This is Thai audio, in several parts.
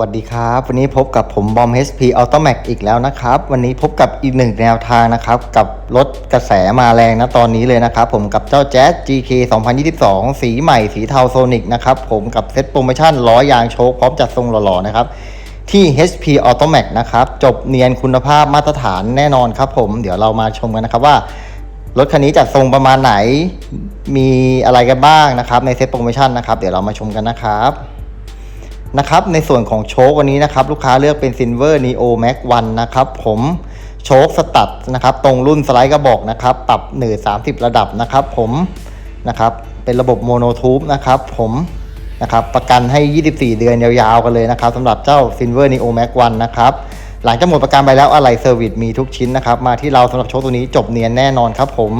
วัสดีครับ วันนี้พบกับผมบอม HP Automac อีกแล้วนะครับ วันนี้พบกับอีกหนึ่งแนวทางนะครับ กับรถกระแสมาแรงนะตอนนี้เลยนะครับ ผมกับเจ้า Jazz GK 2022 สีใหม่สีเทาโซนิกนะครับ ผมกับเซ็ตโปรโมชั่นล้อยางโชคพร้อมจัดทรงหล่อๆนะครับ ที่ HP Automac นะครับ จบเนียนคุณภาพมาตรฐานแน่นอนครับผมเดี๋ยวเรามาชมกันนะครับว่ารถคันนี้จัดทรงประมาณไหนมีอะไรกันบ้างนะครับในเซ็ตโปรโมชั่นนะครับเดี๋ยวเรามาชมกันนะครับ นะครับในส่วนของโชควันนี้นะครับลูกค้าเลือกเป็น Silver Neo Max 1นะครับผมโชคสตัดนะครับตรงรุ่นสไลด์กระบอกนะครับปรับหนืด30 ระดับนะครับผมนะครับเป็นระบบโมโนทูบนะครับผมนะครับประกันให้ 24 เดือนยาวๆ กันเลยนะครับสำหรับเจ้า Silver Neo Max 1นะครับหลังจากหมดประกันไปแล้วอะไรเซอร์วิสมีทุกชิ้นนะครับมาที่เราสำหรับโชคตัวนี้จบเนียนแน่นอนครับผม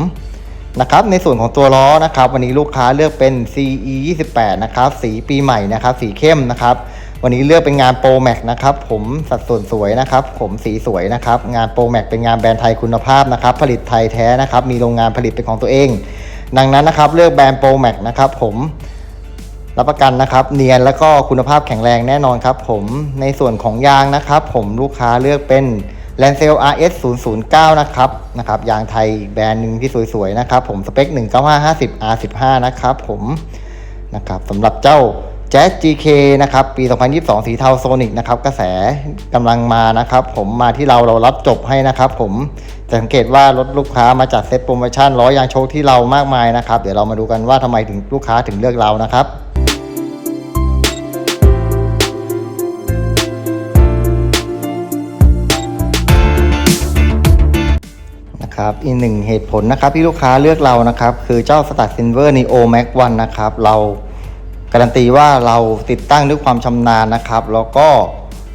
นะครับในส่วนของตัวล้อนะครับ วันนี้ลูกค้าเลือกเป็น CE 28นะครับสีปีใหม่นะครับ สีเข้มนะครับ วันนี้เลือกเป็นงาน Pro Max นะครับ ผมสัดส่วนสวยนะครับ ผมสีสวยนะครับ งาน Pro Max เป็นงานแบรนด์ไทยคุณภาพนะครับ ผลิตไทยแท้นะครับ มีโรงงานผลิตเป็นของตัวเอง ดังนั้นนะครับเลือกแบรนด์ Pro Max นะครับผมรับประกันนะครับ เนียนแล้วก็คุณภาพแข็งแรงแน่นอนครับ ผมในส่วนของยางนะครับ ผมลูกค้าเลือกเป็น l a n c e l RS 009นะครับนะครับยางไทยแบรนด์หนึ่งที่สวยๆนะครับผมสเปค 19550 R15 นะครับผมนะครับสำหรับเจ้า Jazz GK นะครับปี 2022 สีเทาโซนิกนะครับกระแสกำลังมานะครับผมมาที่เราเรารับจบให้นะครับผมจะสังเกตว่ารถลูกค้ามาจัดเซ็ตโปรโมชั่นล้อยางโชคที่เรามากมายนะครับ เดี๋ยวเรามาดูกันว่าทำไมถึงลูกค้าถึงเลือกเรานะครับ อีกหนึ่งเหตุผลนะครับที่ลูกค้าเลือกเรานะครับ คือเจ้า Star Silver Neo Max 1นะครับ เราการันตีว่าเราติดตั้งด้วยความชำนาญนะครับ แล้วก็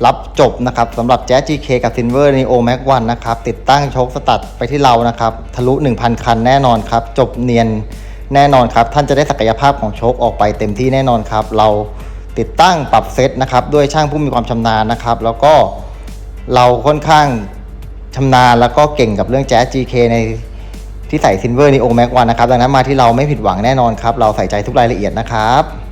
รับจบนะครับสำหรับ Jazz GK กับ Silver Neo Max 1นะครับ ติดตั้งโชคสตัดไปที่เรานะครับ ทะลุ 1,000 คันแน่นอนครับ จบเนียนแน่นอนครับ ท่านจะได้ศักยภาพของโชคออกไปเต็มที่แน่นอนครับ เราติดตั้งปรับเซตนะครับ ด้วยช่างผู้มีความชำนาญนะครับ แล้วก็เราค่อนข้าง ชำนาญแล้วก็เก่งกับเรื่องแจ๊ส GK ในที่ใส่ซินเวอร์นีโอแม็กวันนะครับ ดังนั้นมาที่เราไม่ผิดหวังแน่นอนครับ เราใส่ใจทุกรายละเอียดนะครับ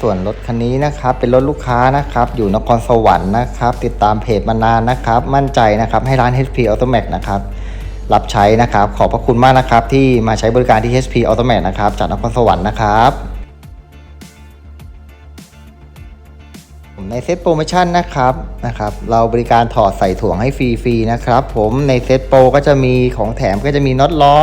ส่วนรถคันนี้นะครับเป็นรถลูกค้านะครับอยู่นครสวรรค์นะครับติดตามเพจมานานนะครับ มั่นใจนะครับให้ร้าน HP Automac นะครับรับใช้นะครับ ขอบพระคุณมากนะครับ ที่มาใช้บริการที่ HP Automac นะครับจากนครสวรรค์นะครับผมในเซ็ตโปรโมชั่นนะครับนะครับ เราบริการถอดใส่ถ่วงให้ฟรีๆนะครับ ผมในเซ็ตโปรก็จะมีของแถมก็จะมีน็อตล้อ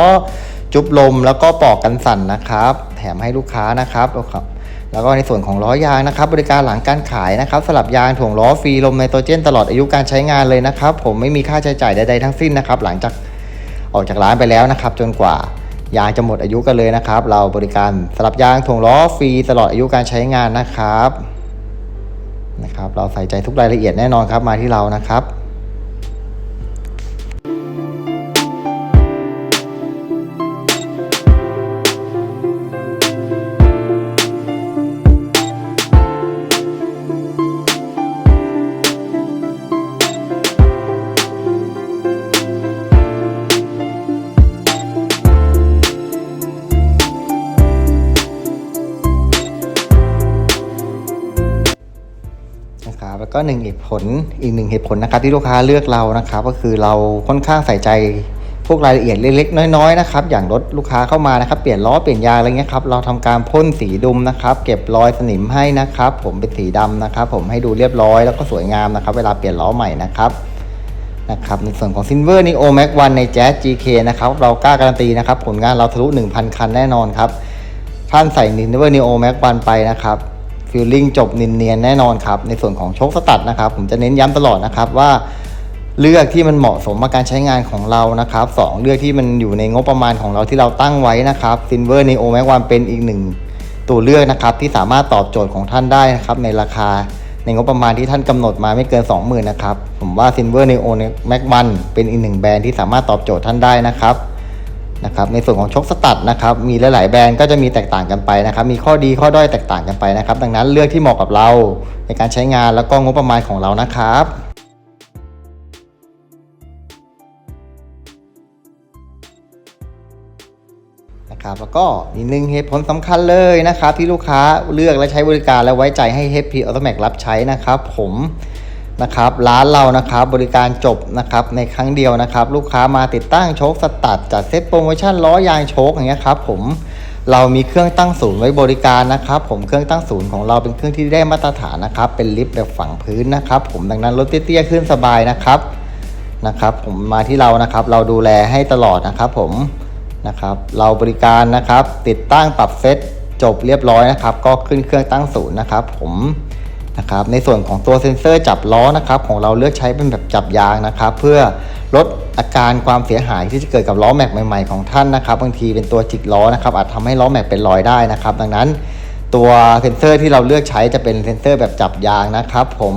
จุ๊บลมแล้วก็ปอกกันสั่นนะครับ แถมให้ลูกค้านะครับครับ แล้วก็ในส่วนของล้อยางนะครับบริการหลังการขายนะครับสลับยางถ่วงล้อฟรีลมไนโตรเจนตลอดอายุการใช้งานเลยนะครับ ผมไม่มีค่าใช้จ่ายใดๆทั้งสิ้นนะครับหลังจากออกจากร้านไปแล้วนะครับ จนกว่ายางจะหมดอายุกันเลยนะครับ เราบริการสลับยางถ่วงล้อฟรีตลอดอายุการใช้งานนะครับนะครับ เราใส่ใจทุกรายละเอียดแน่นอนครับมาที่เรานะครับ แล้วก็หนึ่งเหตุผลอีกหนึ่งเหตุผลนะครับที่ลูกค้าเลือกเรานะครับ ก็คือเราค่อนข้างใส่ใจพวกรายละเอียดเล็กๆ น้อยๆนะครับอย่างรถลูกค้าเข้ามานะครับเปลี่ยนล้อเปลี่ยนยางอะไรเงี้ยครับเราทำการพ่นสีดุมนะครับ เก็บรอยสนิมให้นะครับ ผมเป็นสีดำนะครับ ผมให้ดูเรียบร้อยแล้วก็สวยงามนะครับ เวลาเปลี่ยนล้อใหม่นะครับนะครับในส่วนของ Silver Neo Max 1ใน Jazz GK นะครับเรากล้าการันตีนะครับ ผลงานเราทะลุ 1,000 คันแน่นอนครับ ท่านใส่ Silver Neo Max 1ไปนะครับ ฟิลลิ่งจบเนียนๆแน่นอนครับในส่วนของโชคสตัดนะครับผมจะเน้นย้ำตลอดนะครับว่าเลือกที่มันเหมาะสมกับการใช้งานของเรานะครับสองเลือกที่มันอยู่ในงบประมาณของเราที่เราตั้งไว้นะครับ Silver Neo Max 1เป็นอีกหนึ่งตัวเลือกนะครับที่สามารถตอบโจทย์ของท่านได้นะครับในราคาในงบประมาณที่ท่านกำหนดมาไม่เกิน 20,000นะครับผมว่า Silver Neo Max 1เป็นอีกหนึ่งแบรนด์ที่สามารถตอบโจทย์ท่านได้นะครับ นะครับในส่วนของชกสตัดนะครับมีหลาย ๆ แบรนด์ก็จะมีแตกต่างกันไปนะครับมีข้อดีข้อด้อยแตกต่างกันไปนะครับ ดังนั้นเลือกที่เหมาะกับเราในการใช้งานแล้วก็งบประมาณของเรานะครับนะครับแล้วก็อีกหนึ่งเหตุผลสำคัญเลยนะครับที่ลูกค้าเลือกและใช้บริการและไว้ใจให้ HP Automac รับใช้นะครับผม นะครับร้านเรานะครับบริการจบนะครับในครั้งเดียวนะครับ ลูกค้ามาติดตั้งโชคสตัดจัดเซตโปรโมชั่นล้อยางโชคอย่างเงี้ยครับผมเรามีเครื่องตั้งศูนย์ไว้บริการนะครับ ผมเครื่องตั้งศูนย์ของเราเป็นเครื่องที่ได้มาตรฐานนะครับ เป็นลิฟต์แบบฝังพื้นนะครับ ผมดังนั้นรถเตี้ยๆขึ้นสบายนะครับนะครับ ผมมาที่เรานะครับ เราดูแลให้ตลอดนะครับผมนะครับ เราบริการนะครับ ติดตั้งปรับเซตจบเรียบร้อยนะครับ ก็ขึ้นเครื่องตั้งศูนย์นะครับ ผม นะครับในส่วนของตัวเซ็นเซอร์จับล้อนะครับของเราเลือกใช้เป็นแบบจับยางนะครับ เพื่อลดอาการความเสียหายที่จะเกิดกับล้อแม็กใหม่ๆของท่านนะครับ บางทีเป็นตัวจิกล้อนะครับอาจทำให้ล้อแม็กเป็นรอยได้นะครับ ดังนั้นตัวเซ็นเซอร์ที่เราเลือกใช้จะเป็นเซ็นเซอร์แบบจับยางนะครับ ผม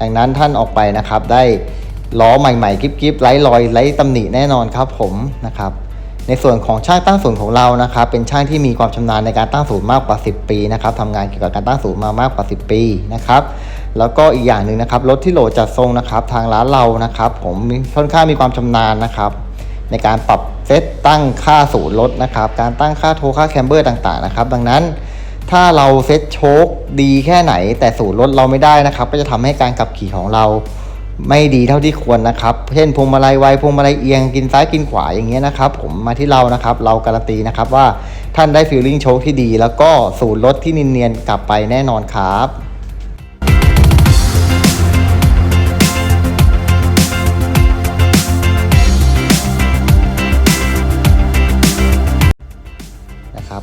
ดังนั้นท่านออกไปนะครับ ได้ล้อใหม่ๆ กิ๊บๆไร้รอยไร้ตำหนิแน่นอนครับผมนะครับ ในส่วนของช่างตั้งศูนย์ของเรานะครับเป็นช่างที่มีความชำนาญในการตั้งศูนย์มากกว่า 10 ปีนะครับทำงานเกี่ยวกับการตั้งศูนย์มามากกว่า 10 ปีนะครับแล้วก็อีกอย่างหนึ่งนะครับรถที่โหลดจัดทรงนะครับ ทางร้านเรานะครับ ผมค่อนข้างมีความชำนาญนะครับ ในการปรับเซตตั้งค่าศูนย์รถนะครับ การตั้งค่าโทค่าแคมเบอร์ต่างๆนะครับ ดังนั้นถ้าเราเซตโชคดีแค่ไหน แต่ศูนย์รถเราไม่ได้นะครับ ก็จะทำให้การขับขี่ของเรา ไม่ดีเท่าที่ควรนะครับ เช่นพวงมาลัยไวพวงมาลัยเอียงกินซ้ายกินขวาอย่างเงี้ยนะครับ ผมมาที่เรานะครับ เราการันตีนะครับว่าท่านได้ฟีลลิ่งโชคที่ดี แล้วก็สูตรรถที่เนียนๆกลับไปแน่นอนครับ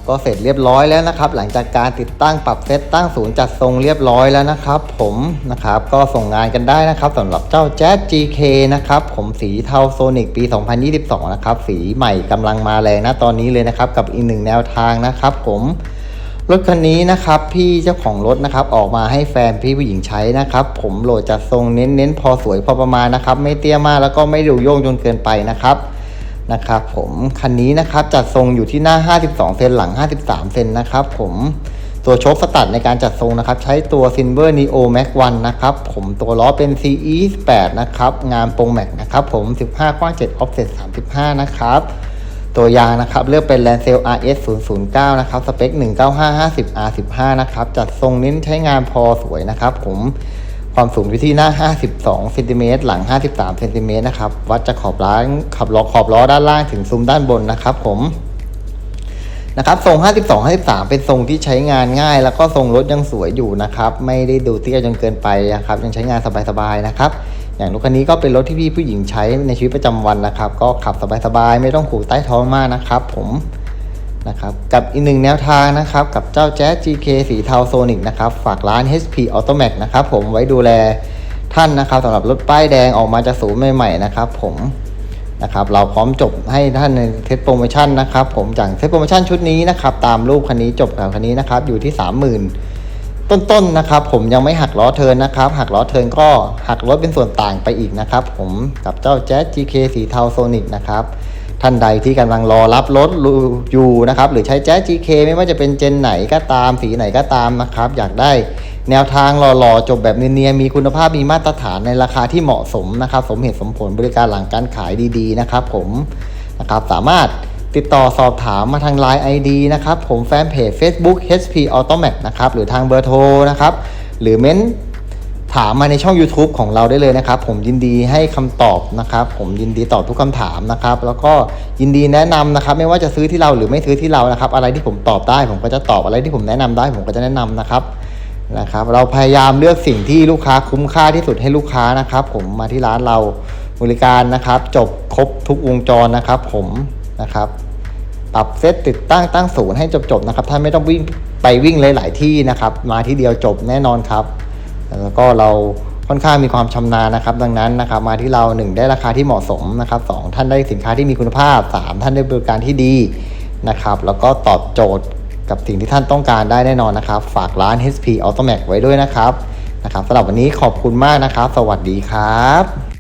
ก็เสร็จเรียบร้อยแล้วนะครับ หลังจากการติดตั้งปรับเซตตั้งศูนย์จัดทรงเรียบร้อยแล้วนะครับ ผมนะครับก็ส่งงานกันได้นะครับสำหรับเจ้า Jazz GK นะครับผมสีเทาโซนิกปี 2022 นะครับ สีใหม่กำลังมาแรงนะตอนนี้เลยนะครับ กับอีกหนึ่งแนวทางนะครับผมรถคันนี้นะครับพี่เจ้าของรถนะครับออกมาให้แฟนพี่ผู้หญิงใช้นะครับ ผมโหลดจัดทรงเน้นๆพอสวยพอประมาณนะครับ ไม่เตี้ยมากแล้วก็ไม่ดูโยงจนเกินไปนะครับ นะครับผมคันนี้นะครับจัดทรงอยู่ที่หน้า 52 เซนหลัง 53 เซนนะครับผมตัวโชคสตัดในการจัดทรงนะครับ ใช้ตัว Silver Neo Max 1นะครับ ผมตัวล้อเป็น CE 8นะครับ งานโปรงแม็กนะครับ ผม 15 กว้าง 7 offset 35 นะครับ ตัวยางนะครับ เลือกเป็น Lancel RS 009 นะครับ สเปค 19550 R15 นะครับ จัดทรงเน้นใช้งานพอสวยนะครับ ผม ความสูงอยู่ที่หน้า 52เซนติเมตรหลัง 53เซนติเมตรนะครับ วัดจากขอบล้างขับล้อขอบล้อด้านล่างถึงซุ้มด้านบนนะครับผมนะครับทรง 52 53 เป็นทรงที่ใช้งานง่าย แล้วก็ทรงรถยังสวยอยู่นะครับ ไม่ได้ดูเตี้ยจนเกินไปนะครับ ยังใช้งานสบายๆนะครับ อย่างรถคันนี้ก็เป็นรถที่พี่ผู้หญิงใช้ในชีวิตประจำวันนะครับ ก็ขับสบายๆ ไม่ต้องขู่ใต้ท้องมากนะครับ ผม นะครับกับอีกหนึ่งแนวทางนะครับกับเจ้า Jazz GK สีเทาโซนิกนะครับฝากร้าน HP Automac นะครับผมไว้ดูแลท่านนะครับสำหรับรถป้ายแดงออกมาจากศูนย์ใหม่ๆนะครับผมนะครับเราพร้อมจบให้ท่านในเทสโปรโมชั่นนะครับผมจากเทสโปรโมชั่นชุดนี้นะครับตามรูปคันนี้จบกับคันนี้นะครับอยู่ที่ 30,000 ต้นๆนะครับผมยังไม่หักล้อเทินนะครับหักล้อเทินก็หักลดเป็นส่วนต่างไปอีกนะครับผมกับเจ้า Jazz GK สีเทาโซนิกนะครับ ท่านใดที่กำลังรอรับรถอยู่นะครับหรือใช้ Jazz GK ไม่ว่าจะเป็นเจนไหนก็ตามสีไหนก็ตามนะครับ อยากได้แนวทางหล่อๆจบแบบเนียนๆมีคุณภาพมีมาตรฐานในราคาที่เหมาะสมนะครับ สมเหตุสมผลบริการหลังการขายดีๆนะครับ ผมนะครับสามารถติดต่อสอบถามมาทาง Line ID นะครับ ผมแฟนเพจ Facebook HP Automac นะครับ หรือทางเบอร์โทรนะครับ หรือเม้น ถามมาในช่อง YouTube ของเราได้เลยนะครับ ผมยินดีให้คำตอบนะครับ ผมยินดีตอบทุกคำถามนะครับ แล้วก็ยินดีแนะนำนะครับ ไม่ว่าจะซื้อที่เราหรือไม่ซื้อที่เรานะครับ อะไรที่ผมตอบได้ผมก็จะตอบอะไรที่ผมแนะนำได้ ผมก็จะแนะนำนะครับนะครับ เราพยายามเลือกสิ่งที่ลูกค้าคุ้มค่าที่สุดให้ลูกค้านะครับ ผมมาที่ร้านเราบริการนะครับ จบครบทุกวงจรนะครับ ผมนะครับ ปรับเซตติดตั้งตั้งศูนย์ให้จบๆนะครับท่านไม่ต้องวิ่งไปวิ่งหลาย ๆ ที่นะครับ มาที่เดียวจบแน่นอนครับ แล้วก็เราค่อนข้างมีความชำนาญนะครับ ดังนั้นนะครับ มาที่เราหนึ่งได้ราคาที่เหมาะสมนะครับสองท่านได้สินค้าที่มีคุณภาพสามท่านได้บริการที่ดีนะครับ แล้วก็ตอบโจทย์กับสิ่งที่ท่านต้องการได้แน่นอนนะครับ ฝากร้าน HP Automac ไว้ด้วยนะครับนะครับสำหรับวันนี้ขอบคุณมากนะครับ สวัสดีครับ